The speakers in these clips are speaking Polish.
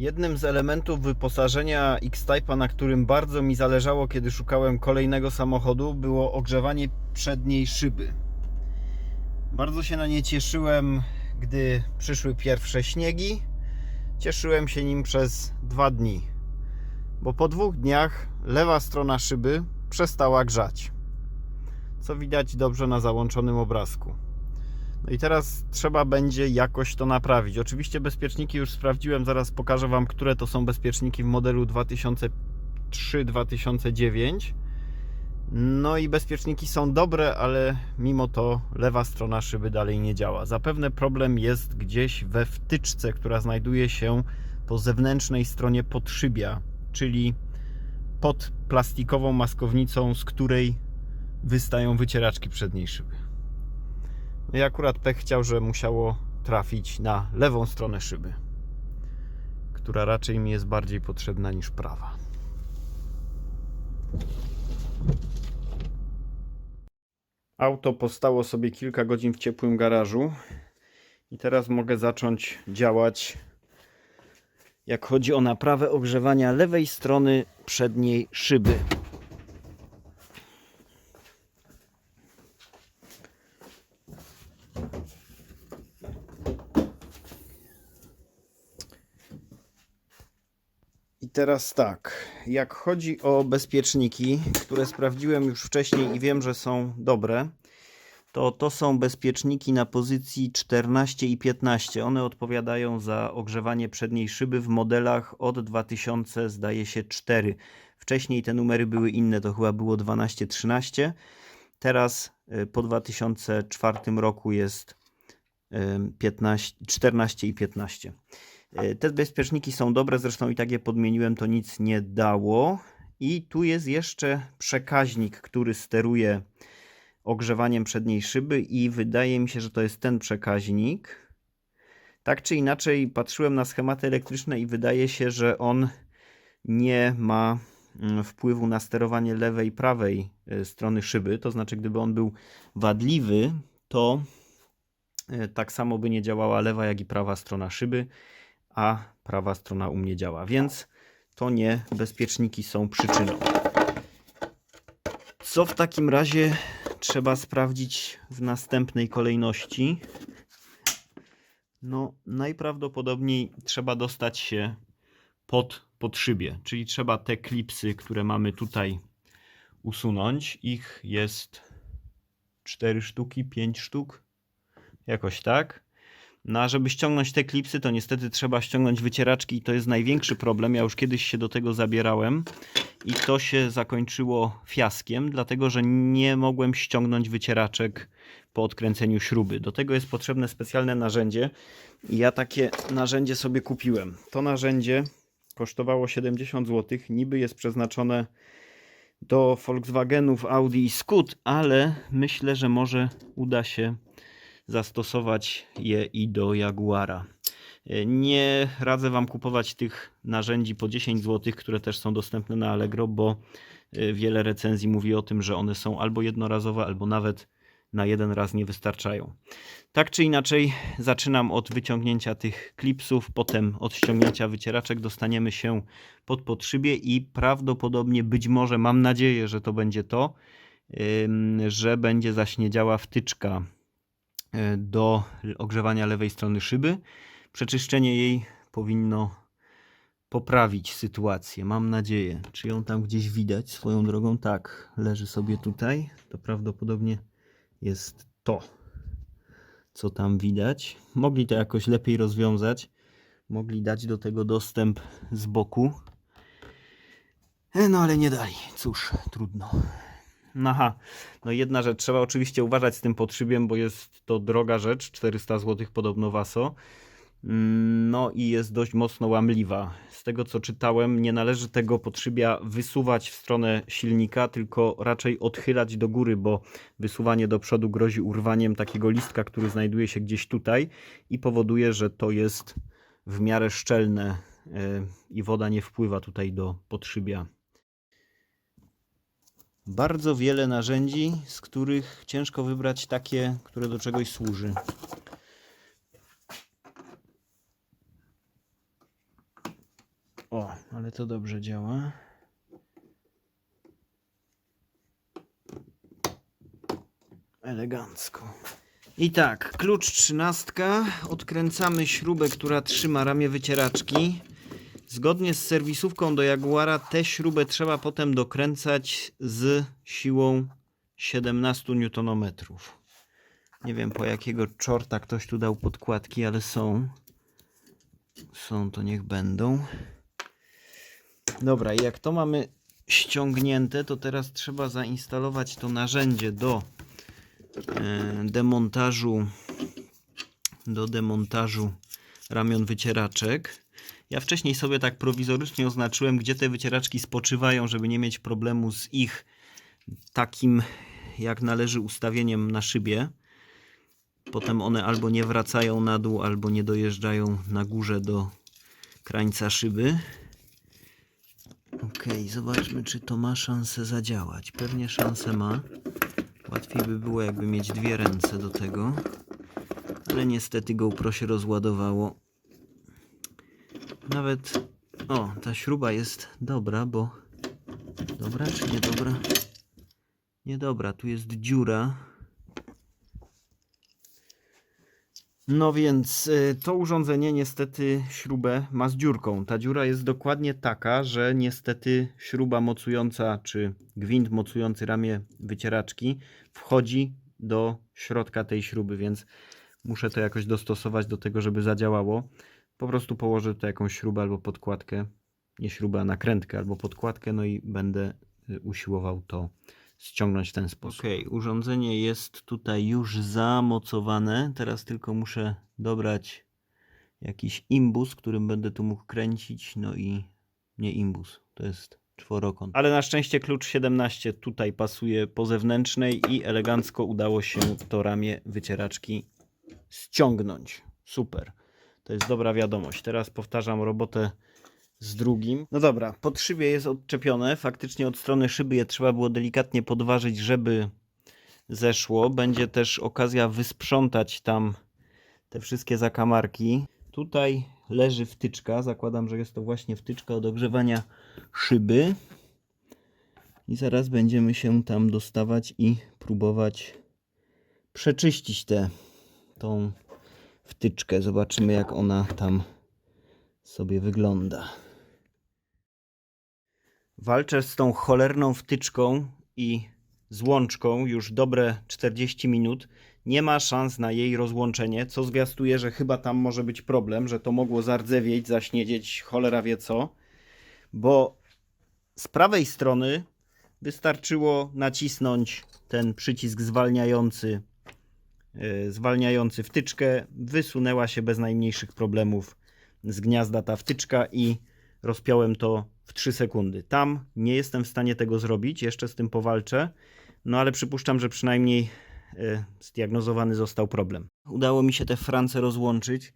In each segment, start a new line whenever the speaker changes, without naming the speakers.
Jednym z elementów wyposażenia X-Type'a, na którym bardzo mi zależało, kiedy szukałem kolejnego samochodu, było ogrzewanie przedniej szyby. Bardzo się na nie cieszyłem, gdy przyszły pierwsze śniegi. Cieszyłem się nim przez dwa dni, bo po dwóch dniach lewa strona szyby przestała grzać. Co widać dobrze na załączonym obrazku. I teraz trzeba będzie jakoś to naprawić. Oczywiście bezpieczniki już sprawdziłem, zaraz pokażę Wam, które to są bezpieczniki w modelu 2003-2009. No i bezpieczniki są dobre, ale mimo to lewa strona szyby dalej nie działa. Zapewne problem jest gdzieś we wtyczce, która znajduje się po zewnętrznej stronie podszybia, czyli pod plastikową maskownicą, z której wystają wycieraczki przedniej szyby. No i akurat pech chciał, że musiało trafić na lewą stronę szyby, która raczej mi jest bardziej potrzebna niż prawa. Auto postało sobie kilka godzin w ciepłym garażu i teraz mogę zacząć działać jak chodzi o naprawę ogrzewania lewej strony przedniej szyby. Teraz tak, jak chodzi o bezpieczniki, które sprawdziłem już wcześniej i wiem, że są dobre, to to są bezpieczniki na pozycji 14 i 15. One odpowiadają za ogrzewanie przedniej szyby w modelach od 2000, zdaje się, 4. Wcześniej te numery były inne, to chyba było 12-13. Teraz y, po 2004 roku jest y, 15, 14 i 15. E, Te bezpieczniki są dobre, zresztą i tak je podmieniłem, to nic nie dało. I tu jest jeszcze przekaźnik, który steruje ogrzewaniem przedniej szyby i wydaje mi się, że to jest ten przekaźnik. Tak czy inaczej, patrzyłem na schematy elektryczne i wydaje się, że on nie ma mm, wpływu na sterowanie lewej i prawej e, strony szyby. To znaczy, gdyby on był wadliwy, to e, tak samo by nie działała lewa, jak i prawa strona szyby a prawa strona u mnie działa, więc to nie bezpieczniki są przyczyną. Co w takim razie trzeba sprawdzić w następnej kolejności? No, najprawdopodobniej trzeba dostać się pod podszybie, czyli trzeba te klipsy, które mamy tutaj usunąć. Ich jest 4 sztuki, 5 sztuk, jakoś tak. No a żeby ściągnąć te klipsy, to niestety trzeba ściągnąć wycieraczki i to jest największy problem. Ja już kiedyś się do tego zabierałem i to się zakończyło fiaskiem, dlatego że nie mogłem ściągnąć wycieraczek po odkręceniu śruby. Do tego jest potrzebne specjalne narzędzie ja takie narzędzie sobie kupiłem. To narzędzie kosztowało 70 zł. Niby jest przeznaczone do Volkswagenów, Audi i Scoot, ale myślę, że może uda się zastosować je i do Jaguara. E, Nie radzę Wam kupować tych narzędzi po 10 zł, które też są dostępne na Allegro, bo e, wiele recenzji mówi o tym, że one są albo jednorazowe, albo nawet na jeden raz nie wystarczają. Tak czy inaczej, zaczynam od wyciągnięcia tych klipsów, potem od ściągnięcia wycieraczek dostaniemy się pod podszybie i prawdopodobnie, być może, mam nadzieję, że to będzie to, że będzie zaśniedziała wtyczka do ogrzewania lewej strony szyby. Przeczyszczenie jej powinno poprawić sytuację. Mam nadzieję. Czy ją tam gdzieś widać swoją drogą? Tak, leży sobie tutaj. To prawdopodobnie jest to, co tam widać. Mogli to jakoś lepiej rozwiązać. Mogli dać do tego dostęp z boku. E, No ale nie dali. Cóż, trudno. No Aha, no jedna rzecz, trzeba oczywiście uważać z tym podszybiem, bo jest to droga rzecz, 400 zł podobno waso. Mm, No i jest dość mocno łamliwa. Z tego co czytałem, nie należy tego podszybia wysuwać w stronę silnika, tylko raczej odchylać do góry, bo wysuwanie do przodu grozi urwaniem takiego listka, który znajduje się gdzieś tutaj i powoduje, że to jest w miarę szczelne e, i woda nie wpływa tutaj do podszybia. Bardzo wiele narzędzi, z których ciężko wybrać takie, które do czegoś służy. O, ale to dobrze działa. Elegancko. I tak, klucz trzynastka. Odkręcamy śrubę, która trzyma ramię wycieraczki. Zgodnie z serwisówką do Jaguara tę śrubę trzeba potem dokręcać z siłą 17 Nm. Nie wiem po jakiego czorta ktoś tu dał podkładki, ale są. Są, to niech będą. Dobra, jak to mamy ściągnięte, to teraz trzeba zainstalować to narzędzie do e, demontażu do demontażu ramion wycieraczek. Ja wcześniej sobie tak prowizorycznie oznaczyłem, gdzie te wycieraczki spoczywają, żeby nie mieć problemu z ich takim jak należy ustawieniem na szybie. Potem one albo nie wracają na dół, albo nie dojeżdżają na górze do krańca szyby. Ok, zobaczmy, czy to ma szansę zadziałać. Pewnie szansę ma. Łatwiej by było, jakby mieć dwie ręce do tego. Ale niestety GoPro się rozładowało. Nawet. O, ta śruba jest dobra, bo. Dobra czy niedobra? Niedobra, tu jest dziura. No więc y, to urządzenie niestety śrubę ma z dziurką. Ta dziura jest dokładnie taka, że niestety śruba mocująca czy gwint mocujący ramię wycieraczki wchodzi do środka tej śruby, więc muszę to jakoś dostosować do tego, żeby zadziałało. Po prostu położę tutaj jakąś śrubę albo podkładkę, nie śrubę, a nakrętkę albo podkładkę, no i będę y, usiłował to ściągnąć w ten sposób. Ok, urządzenie jest tutaj już zamocowane. Teraz tylko muszę dobrać jakiś imbus, którym będę tu mógł kręcić. No i nie imbus, to jest czworokąt. Ale na szczęście klucz 17 tutaj pasuje po zewnętrznej i elegancko udało się to ramię wycieraczki ściągnąć. Super. To jest dobra wiadomość. Teraz powtarzam robotę z drugim. No dobra, pod szybie jest odczepione. Faktycznie od strony szyby je trzeba było delikatnie podważyć, żeby zeszło. Będzie też okazja wysprzątać tam te wszystkie zakamarki. Tutaj leży wtyczka. Zakładam, że jest to właśnie wtyczka od ogrzewania szyby. I zaraz będziemy się tam dostawać i próbować przeczyścić tę tą wtyczkę. Zobaczymy jak ona tam sobie wygląda. Walczę z tą cholerną wtyczką i złączką już dobre 40 minut. Nie ma szans na jej rozłączenie, co zwiastuje, że chyba tam może być problem, że to mogło zardzewieć, zaśniedzieć, cholera wie co. Bo z prawej strony wystarczyło nacisnąć ten przycisk zwalniający, zwalniający wtyczkę. Wysunęła się bez najmniejszych problemów z gniazda ta wtyczka i rozpiąłem to w 3 sekundy. Tam nie jestem w stanie tego zrobić, jeszcze z tym powalczę, no ale przypuszczam, że przynajmniej y, zdiagnozowany został problem. Udało mi się te France rozłączyć.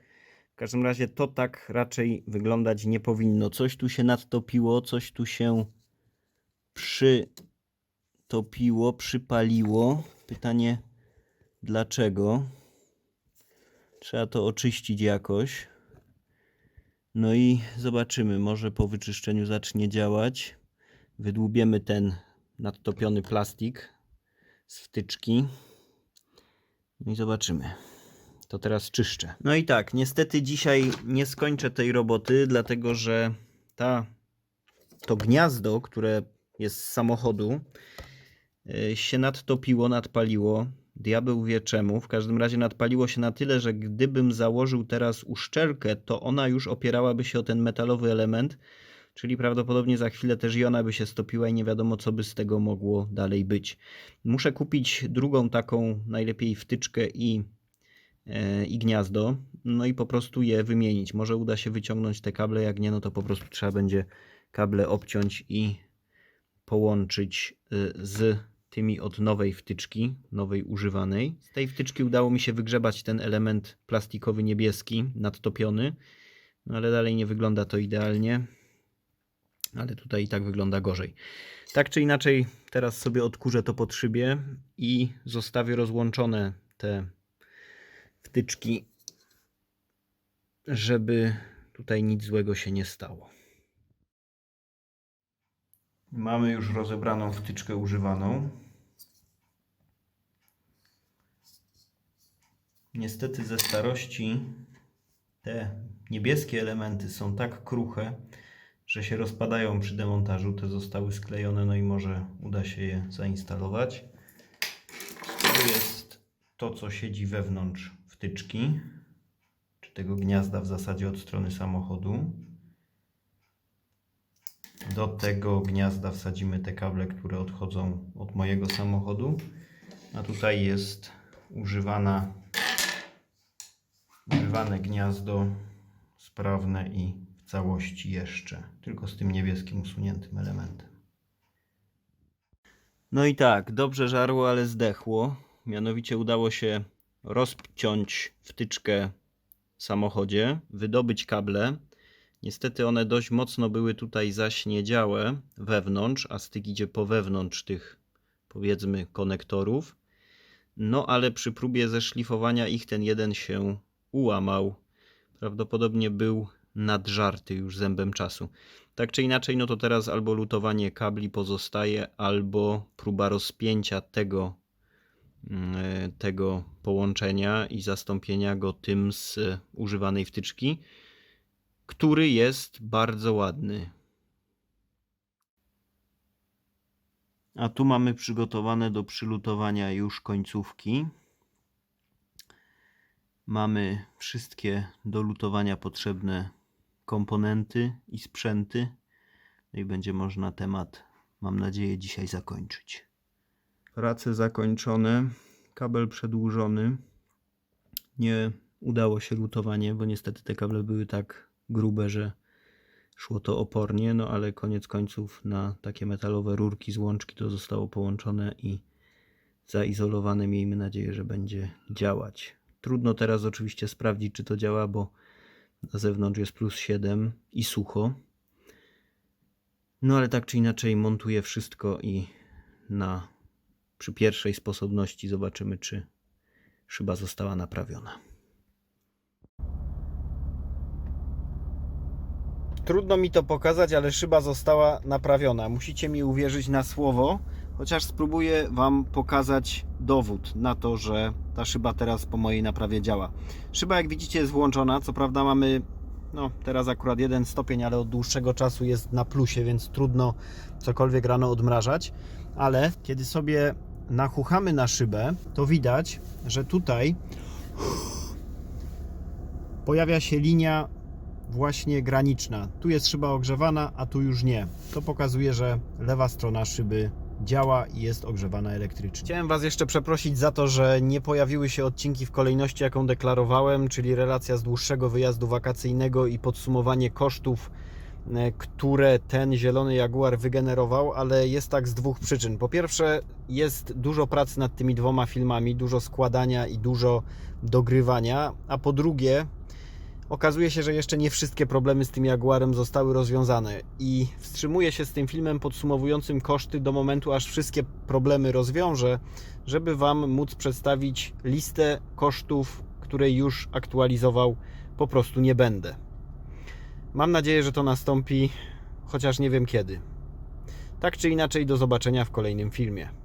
W każdym razie to tak raczej wyglądać nie powinno. Coś tu się nadtopiło, coś tu się przytopiło, przypaliło. Pytanie dlaczego? Trzeba to oczyścić jakoś. No i zobaczymy, może po wyczyszczeniu zacznie działać. Wydłubiemy ten nadtopiony plastik z wtyczki. No i zobaczymy. To teraz czyszczę. No i tak, niestety dzisiaj nie skończę tej roboty, dlatego że ta, to gniazdo, które jest z samochodu, yy, się nadtopiło, nadpaliło. Diabeł wie czemu. W każdym razie nadpaliło się na tyle, że gdybym założył teraz uszczelkę, to ona już opierałaby się o ten metalowy element, czyli prawdopodobnie za chwilę też i ona by się stopiła i nie wiadomo, co by z tego mogło dalej być. Muszę kupić drugą taką, najlepiej wtyczkę i, e, i gniazdo, no i po prostu je wymienić. Może uda się wyciągnąć te kable, jak nie, no to po prostu trzeba będzie kable obciąć i połączyć y, z tymi od nowej wtyczki, nowej używanej. Z tej wtyczki udało mi się wygrzebać ten element plastikowy niebieski, nadtopiony, no ale dalej nie wygląda to idealnie. Ale tutaj i tak wygląda gorzej. Tak czy inaczej, teraz sobie odkurzę to pod szybie i zostawię rozłączone te wtyczki, żeby tutaj nic złego się nie stało. Mamy już rozebraną wtyczkę używaną. Niestety ze starości te niebieskie elementy są tak kruche, że się rozpadają przy demontażu. Te zostały sklejone, no i może uda się je zainstalować. Tu jest to, co siedzi wewnątrz wtyczki, czy tego gniazda w zasadzie od strony samochodu. Do tego gniazda wsadzimy te kable, które odchodzą od mojego samochodu. A tutaj jest używana, używane gniazdo sprawne i w całości jeszcze, tylko z tym niebieskim usuniętym elementem. No i tak, dobrze żarło, ale zdechło. Mianowicie udało się rozciąć wtyczkę w samochodzie, wydobyć kable. Niestety one dość mocno były tutaj zaśniedziałe wewnątrz, a styk idzie po wewnątrz tych powiedzmy konektorów. No ale przy próbie zeszlifowania ich ten jeden się ułamał. Prawdopodobnie był nadżarty już zębem czasu. Tak czy inaczej, no to teraz albo lutowanie kabli pozostaje, albo próba rozpięcia tego, mm, tego połączenia i zastąpienia go tym z e, używanej wtyczki, który jest bardzo ładny. A tu mamy przygotowane do przylutowania już końcówki. Mamy wszystkie do lutowania potrzebne komponenty i sprzęty. No i będzie można temat, mam nadzieję, dzisiaj zakończyć. Prace zakończone, kabel przedłużony. Nie udało się lutowanie, bo niestety te kable były tak grube, że szło to opornie, no ale koniec końców na takie metalowe rurki z łączki to zostało połączone i zaizolowane. Miejmy nadzieję, że będzie działać. Trudno teraz oczywiście sprawdzić, czy to działa, bo na zewnątrz jest plus 7 i sucho. No ale tak czy inaczej montuję wszystko i na przy pierwszej sposobności zobaczymy, czy szyba została naprawiona. Trudno mi to pokazać, ale szyba została naprawiona. Musicie mi uwierzyć na słowo, chociaż spróbuję Wam pokazać dowód na to, że ta szyba teraz po mojej naprawie działa. Szyba, jak widzicie, jest włączona. Co prawda mamy, no teraz akurat jeden stopień, ale od dłuższego czasu jest na plusie, więc trudno cokolwiek rano odmrażać. Ale kiedy sobie nachuchamy na szybę, to widać, że tutaj pojawia się linia właśnie graniczna. Tu jest szyba ogrzewana, a tu już nie. To pokazuje, że lewa strona szyby działa i jest ogrzewana elektrycznie. Chciałem Was jeszcze przeprosić za to, że nie pojawiły się odcinki w kolejności, jaką deklarowałem, czyli relacja z dłuższego wyjazdu wakacyjnego i podsumowanie kosztów, e, które ten zielony Jaguar wygenerował, ale jest tak z dwóch przyczyn. Po pierwsze, jest dużo pracy nad tymi dwoma filmami, dużo składania i dużo dogrywania, a po drugie, okazuje się, że jeszcze nie wszystkie problemy z tym Jaguarem zostały rozwiązane i wstrzymuję się z tym filmem podsumowującym koszty do momentu, aż wszystkie problemy rozwiążę, żeby Wam móc przedstawić listę kosztów, której już aktualizował po prostu nie będę. Mam nadzieję, że to nastąpi, chociaż nie wiem kiedy. Tak czy inaczej, do zobaczenia w kolejnym filmie.